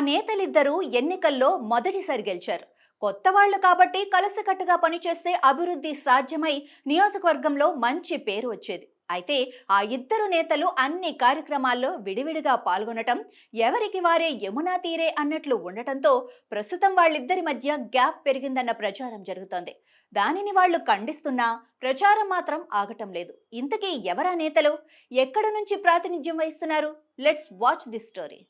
నేతలిద్దరూ ఎన్నికల్లో మొదటిసారి గెలిచారు. కొత్త వాళ్ళు కాబట్టి కలసికట్టుగా పనిచేస్తే అభివృద్ధి సాధ్యమై నియోజకవర్గంలో మంచి పేరు వచ్చేది. అయితే ఆ ఇద్దరు నేతలు అన్ని కార్యక్రమాల్లో విడివిడిగా పాల్గొనటం ఎవరికి వారే యమునా తీరే అన్నట్లు ఉండటంతో ప్రస్తుతం వాళ్ళిద్దరి మధ్య గ్యాప్ పెరిగిందన్న ప్రచారం జరుగుతోంది. దానిని వాళ్ళు ఖండిస్తున్నా ప్రచారం మాత్రం ఆగటం లేదు. ఇంతకీ ఎవరా నేతలు? ఎక్కడ నుంచి ప్రాతినిధ్యం వహిస్తున్నారు? Let's watch the story.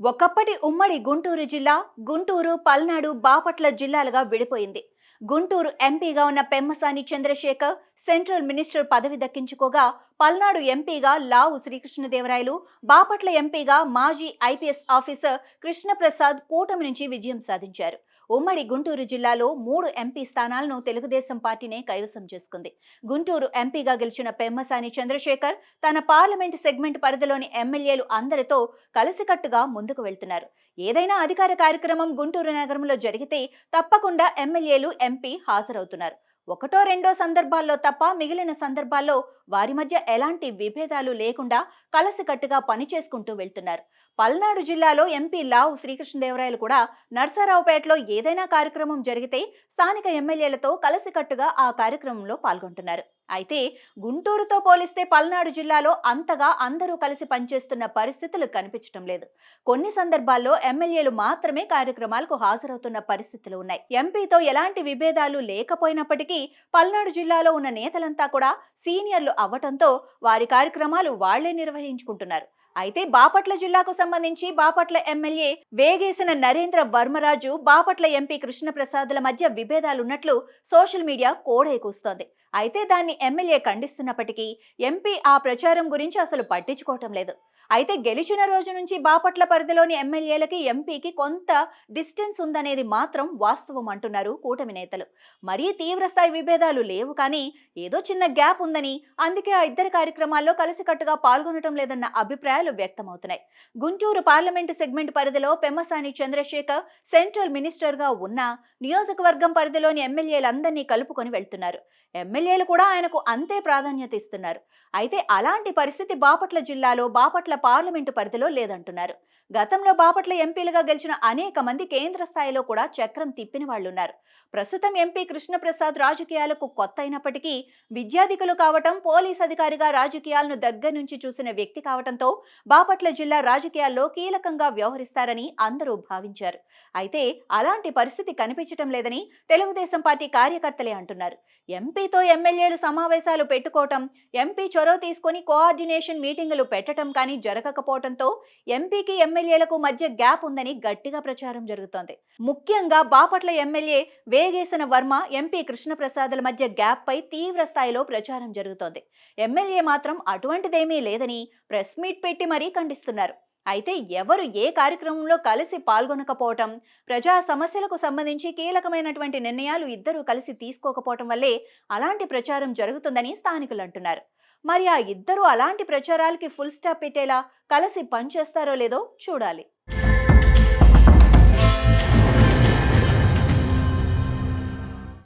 ఒకప్పటి ఉమ్మడి గుంటూరు జిల్లా గుంటూరు పల్నాడు బాపట్ల జిల్లాలుగా విడిపోయింది. గుంటూరు ఎంపీగా ఉన్న పెమ్మసాని చంద్రశేఖర్ సెంట్రల్ మినిస్టర్ పదవి దక్కించుకోగా పల్నాడు ఎంపీగా లావు శ్రీకృష్ణదేవరాయలు బాపట్ల ఎంపీగా మాజీ ఐపీఎస్ ఆఫీసర్ కృష్ణప్రసాద్ కూటమి నుంచి విజయం సాధించారు. ఉమ్మడి గుంటూరు జిల్లాలో మూడు ఎంపీ స్థానాలను తెలుగుదేశం పార్టీనే కైవసం చేసుకుంది. గుంటూరు ఎంపీగా గెలిచిన పెమ్మసాని చంద్రశేఖర్ తన పార్లమెంట్ సెగ్మెంట్ పరిధిలోని ఎమ్మెల్యేలు అందరితో కలిసికట్టుగా ముందుకు వెళ్తున్నారు. ఏదైనా అధికార కార్యక్రమం గుంటూరు నగరంలో జరిగితే తప్పకుండా ఎమ్మెల్యేలు ఎంపీ హాజరవుతున్నారు. ఒకటో రెండో సందర్భాల్లో తప్ప మిగిలిన సందర్భాల్లో వారి మధ్య ఎలాంటి విభేదాలు లేకుండా కలసికట్టుగా పనిచేసుకుంటూ వెళ్తున్నారు. పల్నాడు జిల్లాలో ఎంపీ లావు శ్రీకృష్ణదేవరాయలు కూడా నర్సారావుపేటలో ఏదైనా కార్యక్రమం జరిగితే స్థానిక ఎమ్మెల్యేలతో కలసికట్టుగా ఆ కార్యక్రమంలో పాల్గొంటున్నారు. అయితే గుంటూరుతో పోలిస్తే పల్నాడు జిల్లాలో అంతగా అందరూ కలిసి పనిచేస్తున్న పరిస్థితులు కనిపించడం లేదు. కొన్ని సందర్భాల్లో ఎమ్మెల్యేలు మాత్రమే కార్యక్రమాలకు హాజరవుతున్న పరిస్థితులు ఉన్నాయి. ఎంపీతో ఎలాంటి విభేదాలు లేకపోయినప్పటికీ పల్నాడు జిల్లాలో ఉన్న నేతలంతా కూడా సీనియర్లు అవ్వటంతో వారి కార్యక్రమాలు వాళ్ళే నిర్వహించుకుంటున్నారు. అయితే బాపట్ల జిల్లాకు సంబంధించి బాపట్ల ఎమ్మెల్యే వేగేసిన నరేంద్ర వర్మరాజు బాపట్ల ఎంపీ కృష్ణప్రసాద్ల మధ్య విభేదాలున్నట్లు సోషల్ మీడియా కోడై కూస్తోంది. అయితే దాన్ని ఎమ్మెల్యే ఖండిస్తున్నప్పటికీ ఎంపీ ఆ ప్రచారం గురించి అసలు పట్టించుకోవటం లేదు. అయితే గెలిచిన రోజు నుంచి బాపట్ల పరిధిలోని ఎమ్మెల్యేలకి ఎంపీకి కొంత డిస్టెన్స్ ఉందనేది మాత్రం వాస్తవం అంటున్నారు కూటమి నేతలు. మరీ తీవ్రస్థాయి విభేదాలు లేవు కానీ ఏదో చిన్న గ్యాప్ ఉందని అందుకే ఆ ఇద్దరు కార్యక్రమాల్లో కలిసికట్టుగా పాల్గొనటం లేదన్న అభిప్రాయాలు వ్యక్తమవుతున్నాయి. గుంటూరు పార్లమెంటు సెగ్మెంట్ పరిధిలో పెమ్మసాని చంద్రశేఖర్ సెంట్రల్ మినిస్టర్గా ఉన్న నియోజకవర్గం పరిధిలోని ఎమ్మెల్యేలందరినీ కలుపుకొని వెళ్తున్నారు. ఎమ్మెల్యేలు కూడా ఆయనకు అంతే ప్రాధాన్యత ఇస్తున్నారు. అయితే అలాంటి పరిస్థితి బాపట్ల జిల్లాలో బాపట్ల పార్లమెంటు పరిధిలో లేదంటున్నారు. గతంలో బాపట్ల ఎంపీలుగా గెలిచిన అనేక మంది కేంద్ర స్థాయిలో కూడా చక్రం తిప్పిన వాళ్ళున్నారు. ప్రస్తుతం ఎంపీ కృష్ణప్రసాద్ రాజకీయాలకు కొత్త అయినప్పటికీ విద్యాధికులు కావటం పోలీస్ అధికారిగా రాజకీయాలను దగ్గర నుంచి చూసిన వ్యక్తి కావటంతో బాపట్ల జిల్లా రాజకీయాల్లో కీలకంగా వ్యవహరిస్తారని అందరూ భావించారు. అయితే అలాంటి పరిస్థితి కనిపించటం లేదని తెలుగుదేశం పార్టీ కార్యకర్తలే అంటున్నారు. ఎంపీతో ఎమ్మెల్యేలు సమావేశాలు పెట్టుకోవటం ఎంపీ చొరవ తీసుకొని కోఆర్డినేషన్ మీటింగులు పెట్టడం కానీ జరగకపోవడంతో ఎంపీకి ఎమ్మెల్యేలకు మధ్య గ్యాప్ ఉందని గట్టిగా ప్రచారం జరుగుతోంది. ముఖ్యంగా బాపట్ల ఎమ్మెల్యే వేగేసిన వర్మ ఎంపీ కృష్ణప్రసాద్ల మధ్య గ్యాప్ పై తీవ్ర స్థాయిలో ప్రచారం జరుగుతోంది. ఎమ్మెల్యే మాత్రం అటువంటిదేమీ లేదని ప్రెస్ మీట్ పెట్టి మరీ ఖండిస్తున్నారు. అయితే ఎవరు ఏ కార్యక్రమంలో కలిసి పాల్గొనకపోవటం ప్రజా సమస్యలకు సంబంధించి కీలకమైనటువంటి నిర్ణయాలు ఇద్దరూ కలిసి తీసుకోకపోవటం వల్లే అలాంటి ప్రచారం జరుగుతుందని స్థానికులు అంటున్నారు. మరి ఆ ఇద్దరు అలాంటి ప్రచారాలకి ఫుల్ స్టాప్ పెట్టేలా కలిసి పనిచేస్తారో లేదో చూడాలి.